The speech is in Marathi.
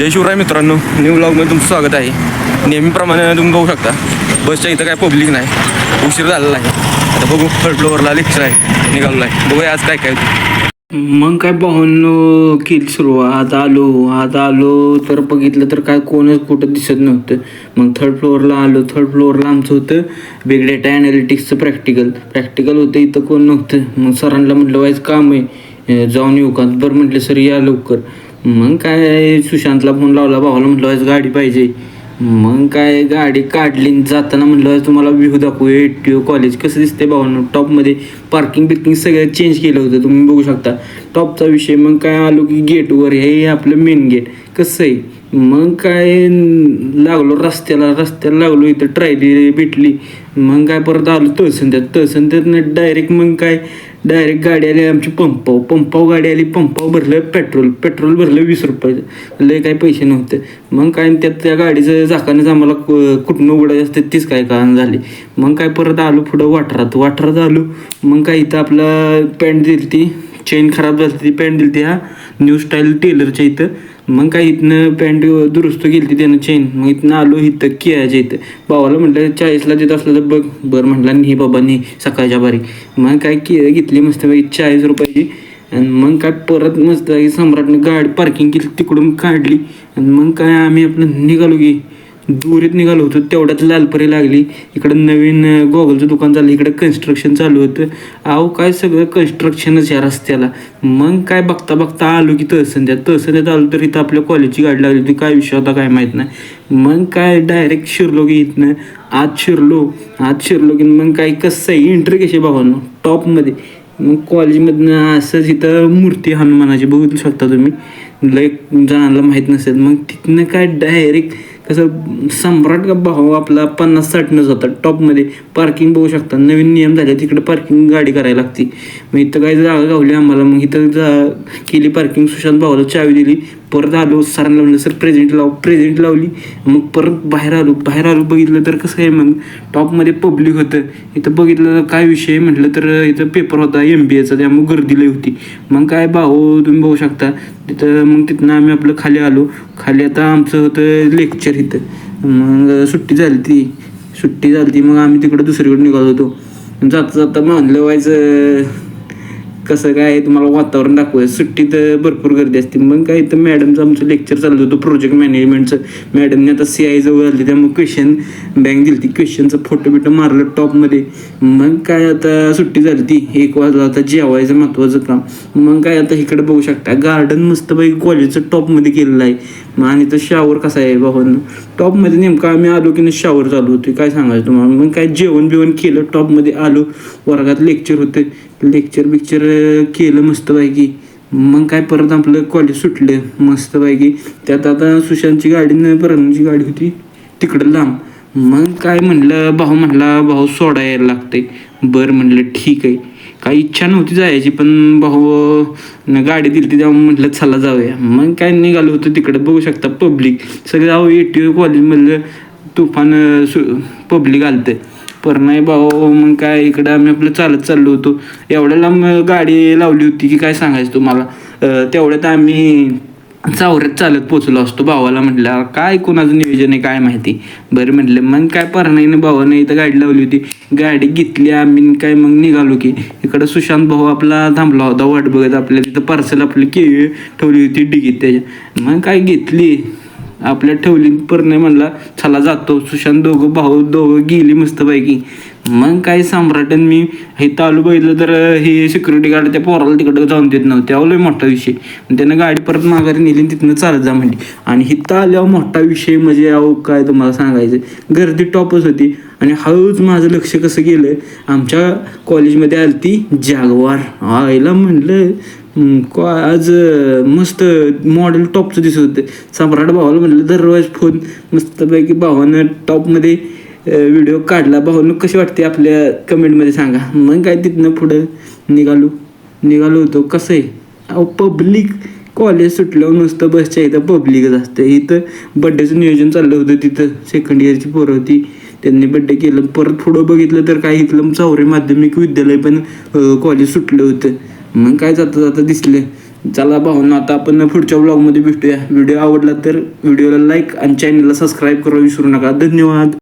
जय शिवराय मित्रांनो न्यू ब्लॉगमध्ये तुमचं स्वागत आहे. नेहमीप्रमाणे तुम्ही बघू शकता बसच्या इथं काय पब्लिक नाही उशीर झालेला आहे. आता बघू थर्ड फ्लोअरला लेक्चर आहे निघालेला आहे बघूया आज काय काय मग काय पाहून केली सुरुवात. आलो आज आलो तर बघितलं तर काय कोणच कुठं दिसत नव्हतं. मग थर्ड फ्लोअरला आलो थर्ड फ्लोअरला आमचं होतं बिग डेटा ॲनालिटिक्सचं प्रॅक्टिकल प्रॅक्टिकल होतं इथं कोण नव्हतं. मग सरांना म्हटलं व्हायचं काम आहे जाऊन येऊ का? बरं म्हटलं सर या लवकर. मग काय सुशांतला फोन लावला भावाला म्हटलं गाडी पाहिजे. मग काय गाडी काढली जाताना म्हटलं तुम्हाला व्ह्यू दाखवू एटीओ कॉलेज कसं दिसते भावानं टॉपमध्ये पार्किंग बिर्किंग सगळं चेंज केलं होतं तुम्ही बघू शकता. टॉपचा विषय मग काय आलो की गेटवर हे आपलं मेन गेट कसं आहे? मग काय लागलो रस्त्याला रस्त्याला लागलो इथं ट्रायली भेटली. मग काय परत आलो तहसंद्यात तहसंद्यात डायरेक्ट मग काय डायरेक्ट गाडी आली आमची पंपाव पंपाव गाडी आली पंपाव भरलं पेट्रोल पेट्रोल भरलं वीस रुपयाचं लय काही पैसे नव्हते. मग काय त्यात त्या गाडीचं झाकानच आम्हाला कु- कुठनं उघडायचं असते तीच काय कारण झाली. मग काय परत आलो पुढं वाटरात वाटरात आलो मग काय इथं आपला पॅन्ट दिली ती चेन खराब झाली ती पॅन्ट दिली ती हा न्यू स्टाईल टेलरच्या इथं. मग काय इथनं पॅन्ट दुरुस्त केली ती त्यानं चेन मग इथनं आलो इथं कियाच्या इथं. भावाला म्हटलं चाळीसला देत असलं तर बघ बरं म्हटलं नाही बाबा नाही सकाळच्या बारी. मग काय किया घेतली मस्त चाळीस रुपयाची. आणि मग काय परत मस्त सम्राटनं गाडी पार्किंग केली तिकडून काढली. आणि मग काय आम्ही आपलं निघालो की दुरीत निघालो होतो तेवढ्यात लालपरी लागली. इकडं नवीन गॉगलचं दुकान झालं इकडं कन्स्ट्रक्शन चालू होतं. अहो काय सगळं कन्स्ट्रक्शनच या रस्त्याला. मग काय बघता बघता आलो की तहसंद्यात तहसंद्यात आलो तर इथं आपल्या कॉलेजची गाडी लागली होती. काय विषय होता काय माहीत नाही. मग काय डायरेक्ट शिरलो की इथनं आत शिरलो. आत शिरलो की मग काय कसं आहे? एंट्री कशी भावांनो? टॉपमध्ये मग कॉलेजमधनं असंच इथं मूर्ती हनुमानाची बघू शकता तुम्ही. लय जणांना माहीत नसेल. मग तिथनं काय डायरेक्ट कसं सम्राट का भाऊ हो, आपला पन्नास साठनं जातात. टॉपमध्ये पार्किंग बघू शकता. नवीन नियम झाले तिकडे पार्किंग गाडी करायला लागती. मग इथं काही जागा गावली आम्हाला. मग इथं जा केली पार्किंग सुशांत भावाला चावी दिली. परत आलो सरांना म्हणलं सर प्रेझेंट लाव प्रेझेंट लावली. मग परत बाहेर आलो. बाहेर आलो बघितलं तर कसं आहे मग? टॉपमध्ये पब्लिक होतं. इथं बघितलं तर काय विषय म्हटलं तर इथं पेपर होता एम बी एचा त्यामुळे गर्दी लई होती. मग काय भाऊ तुम्ही बघू शकता. तिथं मग तिथनं आम्ही आपलं खाली आलो. खाली आता आमचं होतं लेक्चर इथं. मग सुट्टी झाली ती. सुट्टी झाली ती मग आम्ही तिकडं दुसरीकडे निघालो होतो. जाता जाता म्हणलं व्हायचं कसं काय तुम्हाला वातावरण दाखवायचं सुट्टीत भरपूर गर्दी असते. मग काय तर मॅडमचं आमचं लेक्चर चाललं होतं प्रोजेक्ट मॅनेजमेंटचं मॅडमने आता सी आय जवळ आली त्यामुळे क्वेश्चन बँक दिली ती. क्वेश्चनचं फोटो बिटो मारलं टॉपमध्ये मग काय आता सुट्टी झाली ती. एक वाजला आता जेवायचं महत्त्वाचं काम. मग काय आता इकडे बघू शकता. गार्डन मस्तपैकी कॉलेजचं टॉपमध्ये केलेलं आहे. मग आणि तर शावर कसा आहे बाबांना टॉपमध्ये नेमकं आम्ही आलो की नाही शावर चालू होते काय सांगायचं तुम्हाला? मग काय जेवण बिवण केलं टॉपमध्ये आलो. वर्गात लेक्चर होते. लेक्चर बिक्चर केलं मस्तपैकी. मग काय परत आपलं कॉलेज सुटलं. मस्तपैकी. त्यात आता सुशांतची गाडी न परमची गाडी होती. तिकडं लांब. मग काय म्हणलं भाऊ म्हटला भाऊ सोडा यायला लागते बरं म्हणलं ठीक आहे. काही इच्छा नव्हती जायची पण भाऊ गाडी दिली तेव्हा म्हटलं चला जाऊया. मग काय निघालो होतं तिकडे बघू शकता पब्लिक. सगळं अहो ए टी कॉलेजमधलं तुफान सु पब्लिक आलतं. पर नाही भाऊ मग काय इकडं आम्ही आपलं चालत चाललो होतो. एवढ्या लांब गाडी लावली होती की काय सांगायचं तुम्हाला? तेवढ्यात आम्ही चावऱ्यात चालत पोचलो असतो भावाला म्हटलं काय कोणाचं नियोजन आहे काय माहिती? बरं म्हटलं मग काय परणाईनं भावानं इथं गाडी लावली होती. गाडी घेतली आम्ही काय मग निघालो की. इकडं सुशांत भाऊ आपला थांबला होता वाट बघत आपल्या तिथं पार्सल आपली केळी ठेवली होती डिगीत त्याच्या. मग काय घेतली? आपल्या ठेवली परणे म्हणला चला जातो. सुशांत दोघं भाऊ दोघं गेली मस्तपैकी. मग काय सम्राटन मी हे तालू बघितलं तर हे सिक्युरिटी गार्ड त्या पोराला तिकडं जाऊन देत नव्हते. त्यावर लय मोठा विषय. त्यानं गाडी परत माघारी नेली आणि तिथनं चालत जा म्हणली. आणि हिथं आल्यावर मोठा विषय म्हणजे अहो काय तुम्हाला सांगायचं? गर्दी टॉपच होती. आणि हळूच माझं लक्ष कसं गेलं? आमच्या कॉलेजमध्ये आली ती जागवार. आईला म्हणलं को आज मस्त मॉडेल टॉपचं दिसत होते. सम्राट भावाला म्हणलं दररोज फोन मस्तपैकी भावानं टॉपमध्ये व्हिडिओ काढला. भावानं कशी वाटते आपल्या कमेंटमध्ये सांगा. मग काय तिथनं पुढं निघालो. निघालो होतो. कसं आहे? अहो पब्लिक कॉलेज सुटल्यावर नुसतं बसच्या इथं पब्लिकच असते. इथं बड्डेचं नियोजन चाललं होतं तिथं. सेकंड इयरची पोरं होती. त्यांनी बड्डे केलं. परत पुढं बघितलं तर काय इथलं चौरे माध्यमिक विद्यालय पण कॉलेज सुटलं होतं. मग काय जाता जाता दिसलं. चला भाऊंना आता आपण पुढच्या ब्लॉगमध्ये भेटूया. व्हिडिओ आवडला तर व्हिडिओला लाईक आणि चॅनलला सबस्क्राईब करायला विसरू नका. धन्यवाद.